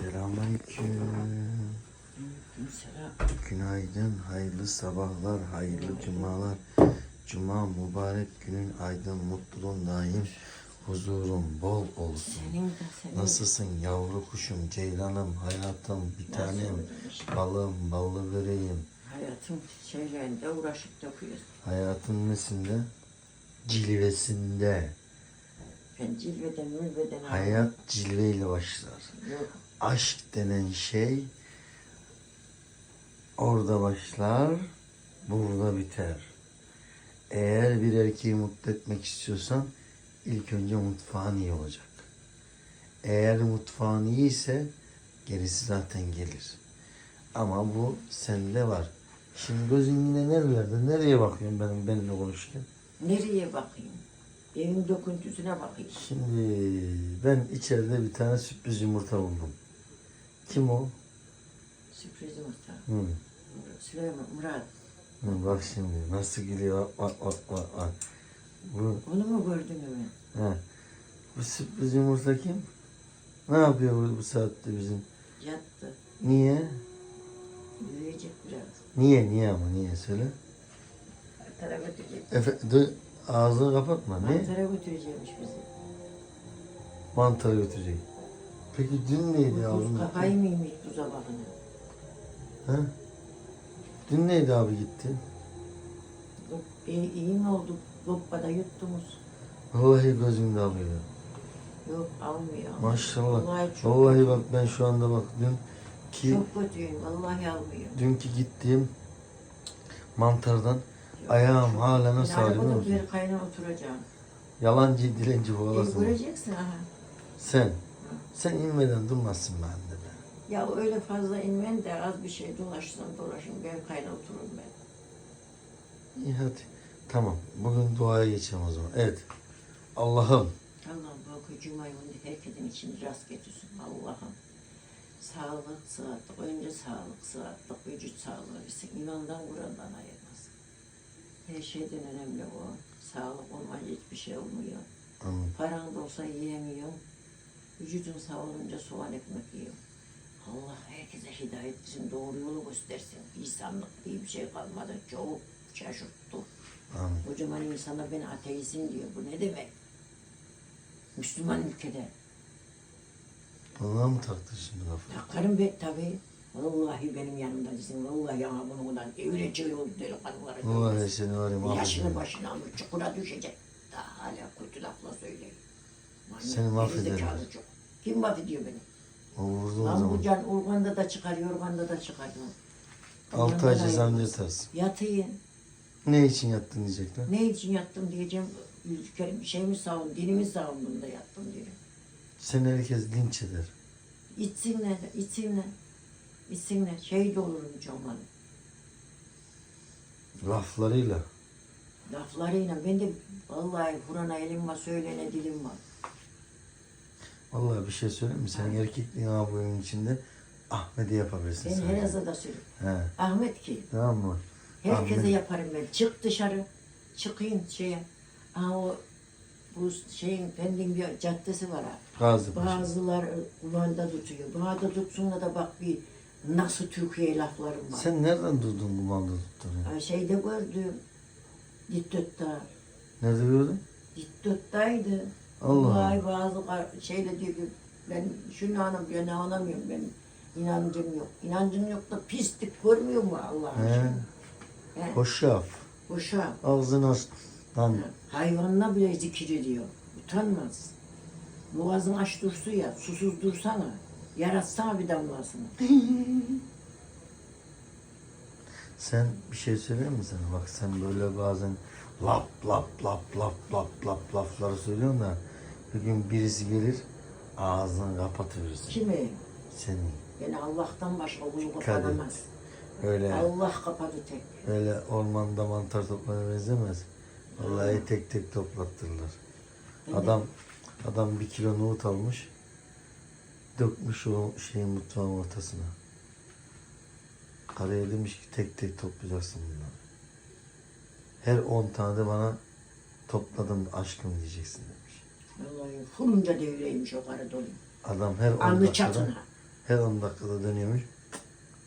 Selamünaleyküm. Günaydın, hayırlı sabahlar, hayırlı cumalar. Cuma mübarek günün aydın, mutluluğun daim, huzurun bol olsun. Nasılsın yavru kuşum, ceylanım, hayatım, bir tanem, balım, ballı böreğim. hayatın şeylerinde uğraşıp dokuyoruz. Hayatın nesinde? Cilvesinde. Ben cilveden mülveden Hayat cilveyle başlar. Yok. Aşk denen şey orada başlar, burada biter. Eğer bir erkeği mutlu etmek istiyorsan ilk önce mutfağın iyi olacak. Eğer mutfağın iyi ise gerisi zaten gelir. Ama bu sende var. Şimdi gözün yine nerelerde? Nereye bakıyorsun benim benimle konuşurken? Nereye bakayım? Evin döküntüsüne bakayım. Şimdi ben içeride bir tane sürpriz yumurta buldum. Kim o? Sürpriz yumurta. Hı. Süleyman, Murat. Hı, bak şimdi nasıl geliyor bak bak bak bak. Bu, Onu mu gördün mü? he. bu sürpriz yumurta kim? Ne yapıyor bu, bu saatte bizim? Yattı. Niye? Yürüyecek biraz. Niye niye ama niye söyle. Mantara götürecek. Efe, dur, ağzını kapatma. Ne? Mantara götürecekmiş bizi. Mantara götürecek. Peki dün neydi yavrum? kafayı mı yemiş buza bakına? Ha? Dün neydi abi gitti? İyi, iyi mi oldu? Lokmada yuttunuz. Vallahi gözümde alıyor. Yok almıyor. Maşallah. Vallahi çok, Vallahi bak ben şu anda bak dün ki çok kötüyüm. Vallahi almıyor. dünkü gittiğim mantardan ayağım hala nasıl ağrıyor biliyor musun? bir kaynağı oturacağım. Yalancı dilenci İyi kovalasın. göreceksin aha. Sen. Sen inmeden durmazsın bende be. Ya öyle fazla inmen de az bir şey dolaşsın dolaşın. Ben kaynağı otururum ben. İyi hadi. Tamam. Bugün duaya geçelim o zaman. Evet. Allah'ım. Allah'ım bu hücumayı herkesin için rast getirsin. Allah'ım. Sağlık, sıhhatlik. Önce sağlık, sıhhatlik, vücut sağlığı versin. İmandan Kur'an'dan ayırmasın. Her şeyden önemli o. Sağlık olmayınca hiçbir şey olmuyor. Amin. Paran da olsa yiyemiyorum. Vücudun sağ olunca soğan ekmek yiyorum. Allah herkese hidayet etsin, doğru yolu göstersin. İnsanlık diye bir şey kalmadı. Çok şaşırttı. Amin. Kocaman insana ben ateizm diyor. Bu ne demek? Müslüman ülkede. Allah'a mı taktın şimdi lafı? Takarım be tabii. Vallahi benim yanımda desin. Vallahi ama bunu öyle şey oldu delikanlılara. Vallahi seni var ya Yaşını başına alır, çukura düşecek. Daha hala kötü lafla söylüyor. Seni mahvederim. Kim mahvediyor beni? O vurdu o Lan bu zaman. can Urgan'da da çıkar, Yorgan'da da çıkar. Altı ay ayrılmaz. yatarsın. Yatayım. Ne için yattın diyecekler. Ne için yattım diyeceğim. Ülke, şeyimi savun, dinimi savundum da yattım diyor. Seni herkes linç eder. İçsinler, içsinler. İçsinler. Şehit olurum olmadı. Laflarıyla. Laflarıyla ben de vallahi Kur'an'a elim var, söylene dilim var. Vallahi bir şey söyleyeyim mi? Senin erkekliğin evin içinde Ahmet'i yapabilirsin Ben sen. her yazıda söylüyorum. He. Ahmet ki, Tamam mı? herkese Ahmet. yaparım ben. Çık dışarı, çıkayım şeye. Aa, o bu şeyin Pendik bir caddesi var ha. Gazi Paşa. Bazılar kulağında tutuyor. Bana da tutsun da bak bir nasıl Türkiye laflarım var. Sen nereden durdun bu bandı tuttun ya? Ha, Şeyde gördüm. Dittot'ta. Nerede gördün? Dittot'taydı. Allah Vallahi bazı şeyle diyor ki ben şunu anlamıyorum, ben anlamıyorum ben inancım yok. İnancım yok da pislik görmüyor mu Allah He. aşkına? He. Hoşaf. Boşa. Ağzını aç. Lan Hayvanına bile zikir ediyor. Utanmaz. Boğazın aç dursu ya, susuz dursana. Yaratsana bir damlasını. sen bir şey söyleyeyim mi sana? Bak sen böyle bazen lap lap lap lap lap lap lafları söylüyorsun da bir gün birisi gelir ağzını kapatıverirsin. Kimi? Senin. Beni Allah'tan başka et. kapanamaz. Öyle Allah kapadı tek. öyle ormanda mantar toplamaya benzemez. Vallahi tek tek de- Adam adam bir kilo nohut almış. Dökmüş o şeyin mutfağın ortasına. Karıya demiş ki tek tek toplayacaksın bunları. Her on tane de bana topladım aşkım diyeceksin demiş. Vallahi fulunca devreymiş o karı dolu. Adam her on Alnı dakikada çatına. Her 10 dakikada dönüyormuş.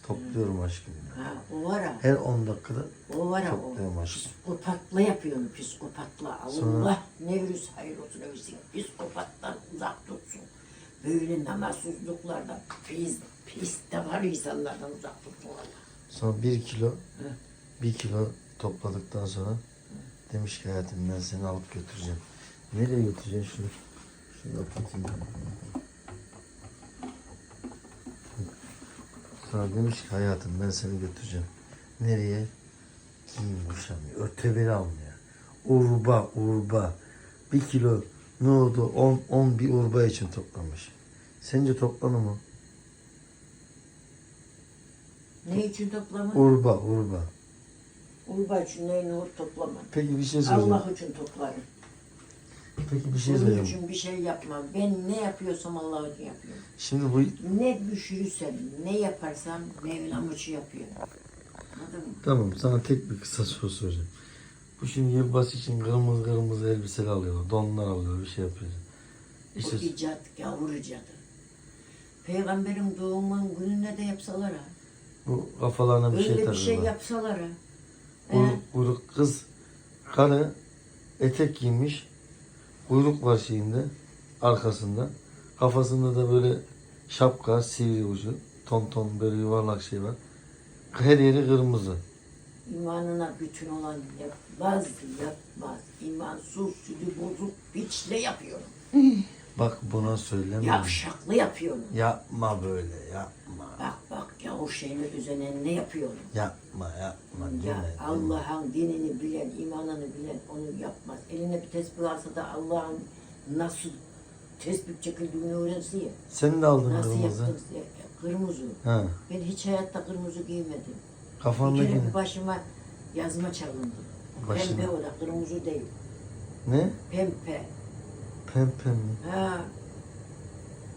Topluyorum aşkım. Ha, o var ha. Her 10 dakikada O var ha o. topluyorum aşkım. Psikopatla yapıyorsun psikopatla. Allah Sonra- ne virüs hayır olsun öyleyse psikopattan uzak tutsun. Böyle namazsızlıklardan pis, pis de var insanlardan uzak tutsun Allah. Sonra 1 kilo 1 kilo topladıktan sonra demiş ki hayatım ben seni alıp götüreceğim. Nereye götüreceksin şunu? Şunu kapatayım. Sonra demiş ki hayatım ben seni götüreceğim. Nereye? Giyim kuşamıyor. Öteberi almıyor. Urba, urba. Bir kilo ne oldu? 10 10 bir urba için toplamış. Sence toplanır mı? Ne için toplama? Urba, urba. Urba için ne nur toplama. Peki bir şey söyleyeceğim. Allah için toplarım. Peki bir şey Bunun söyleyeceğim. için bir şey yapmam. Ben ne yapıyorsam Allah için yapıyorum. Şimdi bu Ne düşürürsem, ne yaparsam Mevlam için yapıyorum. Anladın mı? tamam sana tek bir kısa soru soracağım. Bu şimdi yılbaşı için kırmızı kırmızı elbiseler alıyorlar. Donlar alıyor bir şey yapıyor. İşte Bu icat, gavur icadı. Peygamberin doğumun gününe de yapsalar ha. bu kafalarına bir Öyle şey bir takıyorlar. şey yapsalar ha. Kuyruk, He? kuyruk kız karı etek giymiş. Kuyruk var şeyinde arkasında. Kafasında da böyle şapka sivri ucu. Ton ton böyle yuvarlak şey var. Her yeri kırmızı. İmanına bütün olan yapmaz, yapmaz. İmansız, sütü bozuk, piçle yapıyorum. Bak buna söyleme. Yavşaklı yapıyorum. Yapma böyle yapma. Bak gavur şeyini üzerine ne yapıyorum. Yapma yapma. Ya deme. Allah'ın dinini bilen, imanını bilen onu yapmaz. Eline bir tesbih alsa da Allah'ın nasıl tesbih çekildiğini öğrensin ya. Sen de aldın Nasıl kırmızı. Kırmızı. Ha. Ben hiç hayatta kırmızı giymedim. Bir Kafandaki kere ne? bir başıma yazma çalındı. Başına. Pembe o da kırmızı değil. Ne? Pembe. Pempe mi? Ha,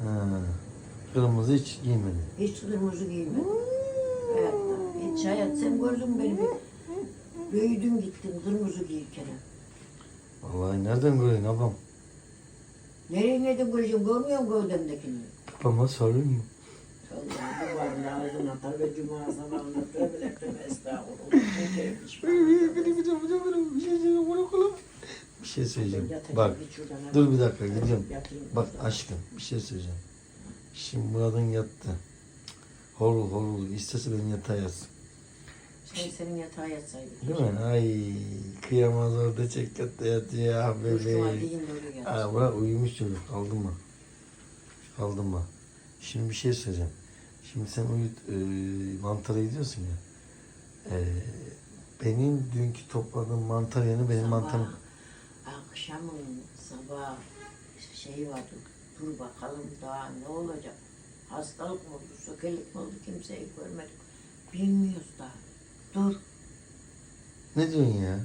Ha. Kırmızı hiç giymedin. hiç kırmızı giymedim. Hayatta. Hiç hayat. Sen gördün beni bir. Büyüdün gittin kırmızı giyirken. Vallahi nereden göreyim abam? Nereye nereden göreceğim? Görmüyor musun gövdemdekini? Babama sorayım mı? Allah'ım bu var ağzına atar ve cuma sabahına tövbe tövbe estağfurullah. Ne keyifmiş. Bir şey söyleyeceğim. Bak dur bir dakika. Yatayım Bak aşkım bir şey söyleyeceğim. Şimdi Murat'ın yattı. Horul horul. İstese benim yatağa yatsın. Sen senin yatağa yatsaydın. Değil mi? Ay kıyamaz orada çek yatta yatıyor bebeğim. Aa, bırak uyumuş çocuk. Aldın mı? Aldın mı? Şimdi bir şey söyleyeceğim. Şimdi sen uyut, e, mantara gidiyorsun ya. E, benim dünkü topladığım mantar yerine benim mantarım... Akşamın sabah şey vardı. Dur bakalım daha ne olacak. Hastalık mı oldu, sökelik mi oldu kimseyi görmedik. Bilmiyoruz daha. Dur. Ne diyorsun ya?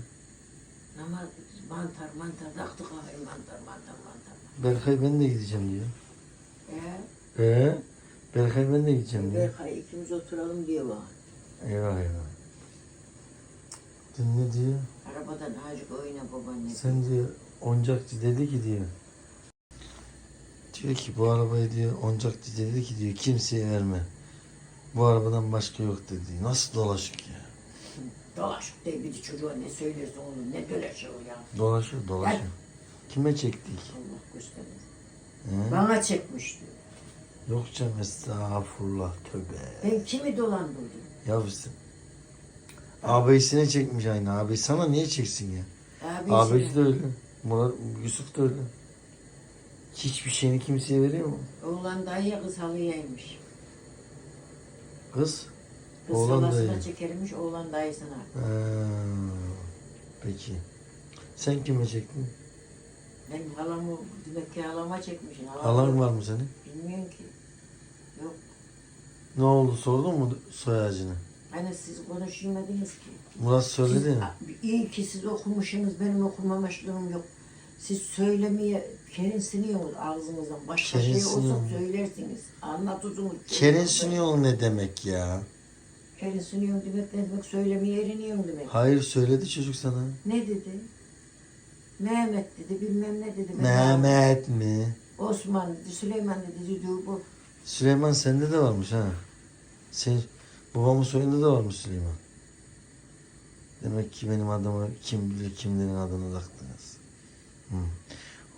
Namaz, mantar, mantar, taktı kafayı mantar, mantar, mantar. Berkay ben de gideceğim diyor. Ee, Ee? Berkay ben de gideceğim diyor. Berkay ikimiz oturalım diyor bana. Eyvah eyvah. Dün ne diyor? Arabadan azıcık oyna babaanne. Sen diyor oncakçı dedi ki diyor. Diyor ki bu arabayı diyor oncakçı dedi ki diyor kimseye verme. Bu arabadan başka yok dedi. Nasıl dolaşık ya? Dolaşık diye bir çocuğa ne söylüyorsun oğlum ne dolaşıyor ya. Dolaşıyor dolaşıyor. Kime çektik? Allah göstermesin. He? Bana çekmişti. Yok canım estağfurullah tövbe. Ben kimi dolandırdım? Ya sen ağabeyisine çekmiş aynı abi. Sana niye çeksin ya? Abi Ağabeyisi de öyle. Murat, Yusuf da öyle. Hiçbir şeyini kimseye veriyor mu? Oğlan dayıya kız halıyaymış. Kız? Kız Oğlan halasına dayı. çekermiş, oğlan dayısına. Ha, peki. Sen kime çektin? Ben halamı, demek ki halama çekmişim. Halam Halan var mı senin? Bilmiyorum ki. Yok. Ne oldu sordun mu soy ağacını? Hani siz konuşmadınız ki. Murat söyledi ya. iyi ki siz okumuşsunuz, benim okumamışlığım yok. Siz söylemeye kerinsiniyorsunuz ağzınızdan. Başka şey olsa Kerinsiniyorum. söylersiniz. Anlatırsınız. Kerinsiniyor ne demek ya? Kerinsiniyorum demek ne demek? Söylemeye eriniyorum demek. Hayır söyledi çocuk sana. Ne dedi? Mehmet dedi, bilmem ne dedi. Ben Mehmet mi? Osman dedi, Süleyman dedi, diyor bu Süleyman sende de varmış ha. Sen babamın soyunda da varmış Süleyman. Demek ki benim adımı kim bilir kimlerin adını taktınız.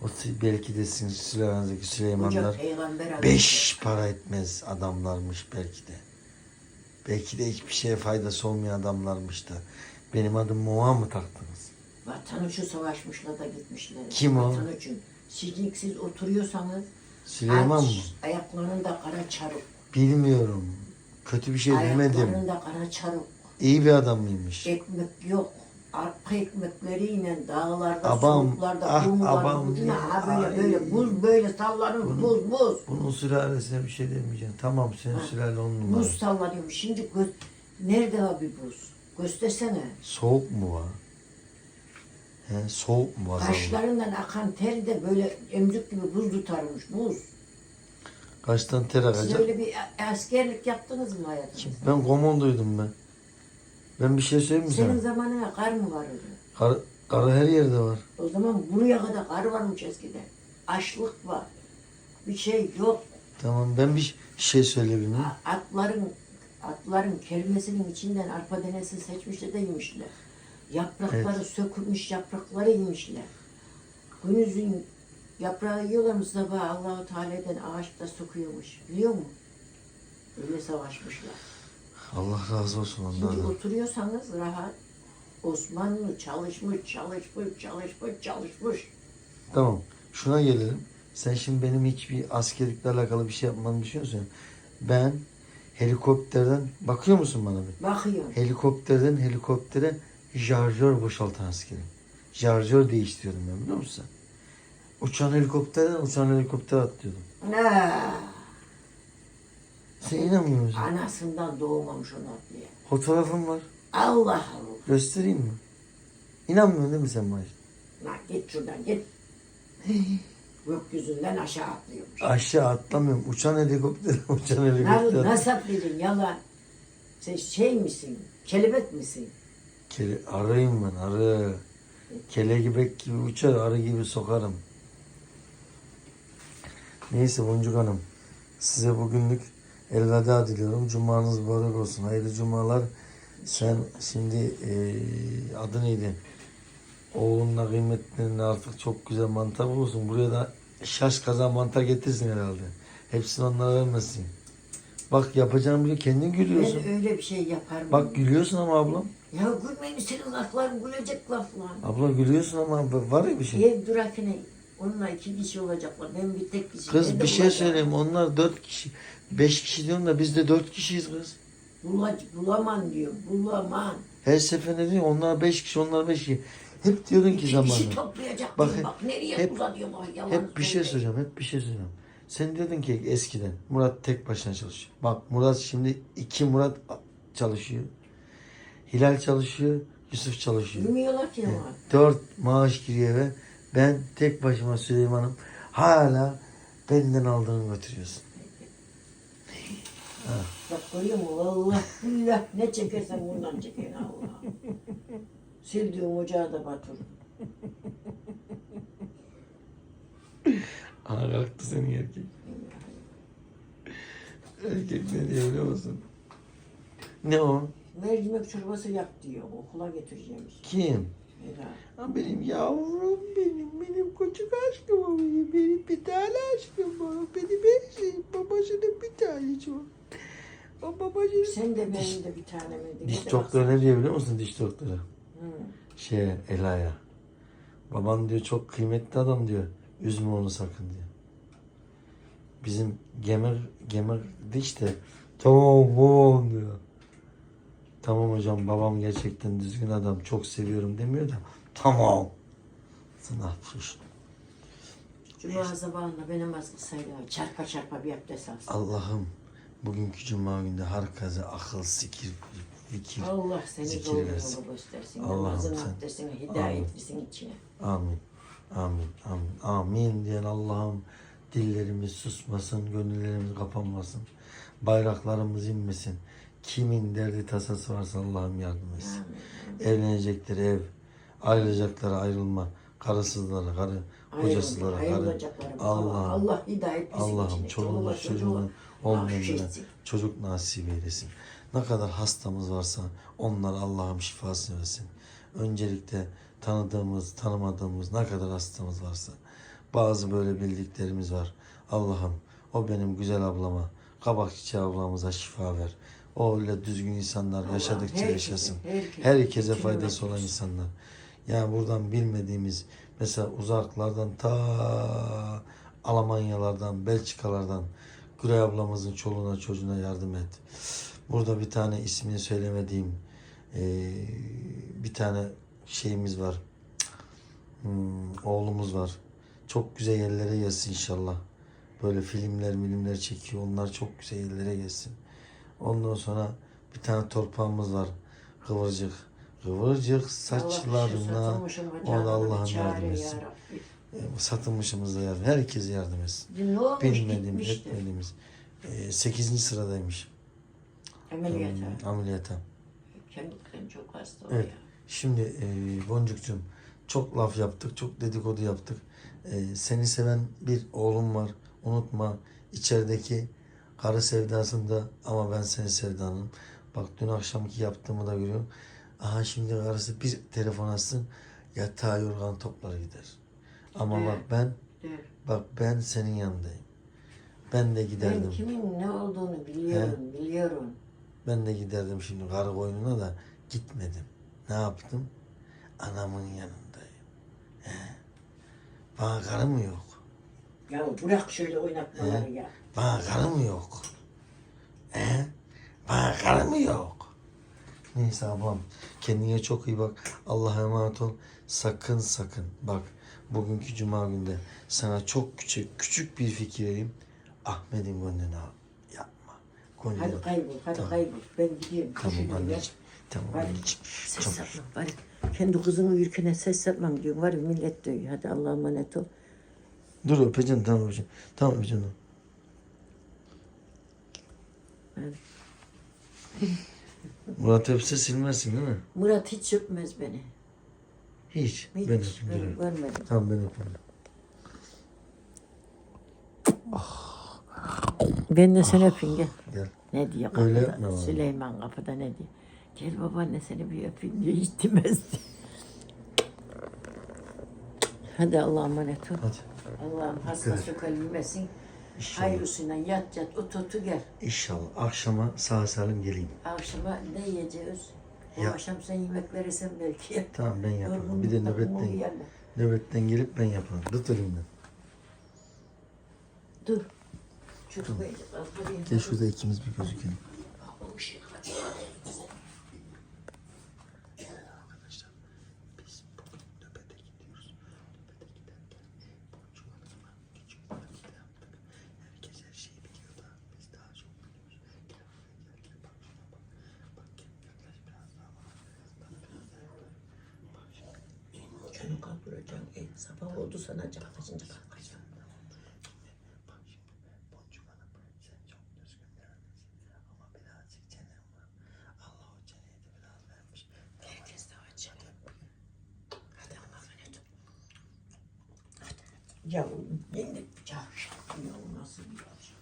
O belki de sizin Koca Süleymanlar adamı. beş para etmez adamlarmış belki de. Belki de hiçbir şeye faydası olmayan adamlarmış da. Benim adımı ona mı taktınız? Vatan için savaşmışlar da gitmişler. Kim o? Vatan için. Siz, siz oturuyorsanız Süleyman aç, mı? ayaklarında kara çarık. Bilmiyorum. Kötü bir şey demedim. Ayaklarında kara çarık. İyi bir adam mıymış? Ekmek yok. Arpa ekmekleriyle dağlarda, Abam, soğuklarda, ah, abam ya, ha böyle ay. böyle buz böyle sallanır, buz buz. Bunun sülalesine bir şey demeyeceğim. Tamam senin Ha. sülale on numara. Buz sallanıyor. Şimdi gö- nerede abi buz? Göstersene. Soğuk mu var? He, soğuk mu var? Kaşlarından akan ter de böyle emzik gibi buz tutarmış, buz. Kaçtan ter Siz akacak? öyle bir askerlik yaptınız mı hayatınızda? Ben komandoydum ben. Ben bir şey söyleyeyim mi Senin sana? zamanına kar mı vardı? Kar, karı her yerde var. O zaman buraya kadar kar varmış eskiden. Açlık var. Bir şey yok. Tamam ben bir şey söyleyebilir miyim? A- Atların atların kermesinin içinden arpa denesi seçmişler de yemişler. Yaprakları sökülmüş yaprakları yemişler. Günüzün yaprağı yiyorlar Mustafa Allahu Teala'dan ağaçta sokuyormuş. Biliyor musun? Öyle savaşmışlar. Allah razı olsun Şimdi onlardan. oturuyorsanız rahat Osmanlı çalışmış, çalışmış, çalışmış, çalışmış. Tamam. Şuna gelelim. Sen şimdi benim hiçbir askerlikle alakalı bir şey yapmanı düşünüyorsun. Ben helikopterden bakıyor musun bana bir? Bakıyor. Helikopterden helikoptere şarjör boşaltan askerim. Şarjör değiştiriyorum ben biliyor musun? Uçan helikopterden uçan helikoptere atlıyordum. Ne? Sen inanmıyor musun? Anasından doğmamış onu diye. Fotoğrafım var. Allah Allah. Göstereyim mi? İnanmıyorsun değil mi sen bana? Lan git şuradan git. Gökyüzünden aşağı atlıyormuş. Aşağı atlamıyorum. Uçan helikopter, uçan helikopter. nasıl atlayacaksın yalan? Sen şey misin? Kelebek misin? Kele, arıyım ben arı. Kelebek gibi uçar, arı gibi sokarım. Neyse Boncuk Hanım. Size bugünlük elveda diliyorum. Cumanız mübarek olsun. Hayırlı cumalar. Sen şimdi eee adı neydi? Oğlunla kıymetlerine artık çok güzel mantar bulursun. Buraya da şaş kazan mantar getirsin herhalde. Hepsini onlara vermesin. Bak yapacağını biliyor. Kendin gülüyorsun. Ben öyle bir şey yaparım. Bak gülüyorsun ama ablam. Ya gülmeyin senin lafların gülecek laflar. Abla gülüyorsun ama var ya bir şey. Ev durakine onunla iki kişi olacaklar. Ben bir tek kişi. Kız bir şey bulacağım. söyleyeyim. Onlar dört kişi, beş kişi diyorsun da biz de dört kişiyiz kız. Bula, bulamam diyor. Bulamam. Her seferinde diyor onlar beş kişi, onlar beş kişi. Hep diyordun ki İki kişi zamanında. toplayacak. Bak Bak, hep- bak nereye hep- uzatıyor bak yalan Hep bir şey söyleyeceğim, hep bir şey söyleyeceğim. Sen diyordun ki eskiden Murat tek başına çalışıyor. Bak Murat şimdi iki Murat çalışıyor. Hilal çalışıyor, Yusuf çalışıyor. Bilmiyorlar ki ama. Dört maaş giriyor eve. Ben tek başıma Süleyman'ım. Hala benden aldığını götürüyorsun. Bak görüyor musun? Allah billah ne çekersen bundan çekin Allah. Sildiğim ocağı da batır. Aha kalktı senin erkek. Erkek ne diyor biliyor musun? Ne o? Mercimek çorbası yap diyor. Okula getireceğimiş. Kim? Ha, benim yavrum benim, benim küçük aşkım o benim, benim bir tane aşkım o. Benim her şeyim, babasının bir tanesi o. O babasının... Sen de benim de bir tane mi? Diş doktoru ne diyor biliyor musun diş doktoru? Hı. Şey Ela'ya. Baban diyor çok kıymetli adam diyor. Üzme onu sakın diyor. Bizim gemer gemer diş de tamam babam diyor. Tamam hocam babam gerçekten düzgün adam çok seviyorum demiyor da tamam. Sen yapıyorsun? Cuma sabahında ben namaz kısayla çarpa çarpa bir abdest alsın. Allah'ım bugünkü cuma günde herkese akıl, sikir, fikir. Allah seni zikir doğru versin. göstersin. Allah'ım Namazın sen- abdestine hidayetlisin içine. Amin. Amin. Amin. Amin diyen Allah'ım dillerimiz susmasın, gönüllerimiz kapanmasın. Bayraklarımız inmesin. Kimin derdi tasası varsa Allah'ım yardım etsin. Amin. Evlenecekler ev, ayrılacaklara ayrılma, karısızlara karı, kocasızlara karı. Ayrılacaklarım. Allah'ım. Allah hidayetlisin Allah'ım içine. Çoluğuna çocuğuna çocuğuna Olmayanlara çocuk nasip eylesin. Ne kadar hastamız varsa onlar Allah'ım şifasını versin. Öncelikle tanıdığımız, tanımadığımız ne kadar hastamız varsa bazı böyle bildiklerimiz var. Allah'ım o benim güzel ablama, kabak çiçeği ablamıza şifa ver. O öyle düzgün insanlar yaşadıkça herkese, yaşasın. herkese, Herkese faydası olan insanlar. Yani buradan bilmediğimiz mesela uzaklardan ta Almanyalardan, Belçikalardan Gülay ablamızın çoluğuna çocuğuna yardım et. Burada bir tane ismini söylemediğim eee, bir tane şeyimiz var. Hmm, oğlumuz var. Çok güzel yerlere gelsin inşallah. Böyle filmler milimler çekiyor. Onlar çok güzel yerlere gelsin. Ondan sonra bir tane torpağımız var. Kıvırcık. Kıvırcık saçlarına o da Allah'ın yardım etsin. E, satılmışımız da yardım. Herkese yardım etsin. Ne olmuş Bilmediğimiz, gitmişti. etmediğimiz. E, 8. sıradaymış. Ameliyata. Hmm, ameliyata. Çok hasta o Evet. Şimdi e, Boncukcuğum çok laf yaptık, çok dedikodu yaptık. E, seni seven bir oğlum var. Unutma içerideki karı sevdasında ama ben seni sevdanım. Bak dün akşamki yaptığımı da görüyorum. Aha şimdi karısı bir telefon açsın yatağa yorgan toplar gider. Ama Evet. bak ben Dur. bak ben senin yanındayım. Ben de giderdim. Ben kimin ne olduğunu biliyorum, biliyorum. Ben de giderdim şimdi karı koynuna da gitmedim. Ne yaptım? Anamın yanındayım. He. Bana karı mı yok? Ya bırak şöyle oynatmaları He? ya. Bana karı mı yok? He? Bana karı mı yok? Neyse ablam kendine çok iyi bak. Allah'a emanet ol. Sakın sakın bak bugünkü cuma günde sana çok küçük küçük bir fikir vereyim. Ahmet'in gönlünü al. Yapma. Gönlünü Hadi kaybol, hadi kaybol. Ben gidiyorum. Tamam anneciğim. gel. Tamam Hadi. anneciğim. Ses Çok- yapma bari. Kendi kızını uyurken ses yapmam diyor. Var ya millet diyor. Hadi Allah'a emanet ol. Dur öpeceğim tamam öpeceğim. Tamam öpeceğim. Murat öpse silmezsin değil mi? Murat hiç öpmez beni. Hiç. Hiç. Ben öpeyim. ben görmedim. Tamam ben öpeyim. Ben de seni öpeyim gel. Gel. Ne diyor Öyle kapıda? yapma bana. Süleyman kapıda ne diyor? Gel babaanne seni bir öpeyim diyor. Hiç demezdi. Hadi Allah'a emanet ol. Hadi. Allah'ım hastası kalbilmesin. İnşallah. Hayırlısıyla yat yat ut otu gel. İnşallah. Akşama sağ salim geleyim. Akşama ne yiyeceğiz? Bu Ya. akşam sen yemek verirsen belki yap. Tamam ben yaparım. Bir de nöbetten, nöbetten gelip ben yaparım. Tut elimden. Dur. Çok buraya. Gel şurada ikimiz bir gözükelim. O şey hadi. Arkadaşlar biz bugün nöbete gidiyoruz. Nöbete giderken Boncu Hanım'a küçük bir vakit yaptık. Herkes her şeyi biliyor da biz daha çok biliyoruz. Gel buraya gel gel bak şuna bak. Bak gel yaklaş biraz daha bak. Bana biraz daha yaklaş. Bak şimdi. Canı kaldıracaksın. E, sabah oldu sana çakacın kalkacaksın. Bak şimdi Boncuk Hanım sen çok düzgün bir annesin. Ama birazcık çenen var. Allah o çeneyi de biraz vermiş. Herkes de acı. Hadi Allah'a emanet ol. Hadi. Ya yenge ya. Ya nasıl bir acı?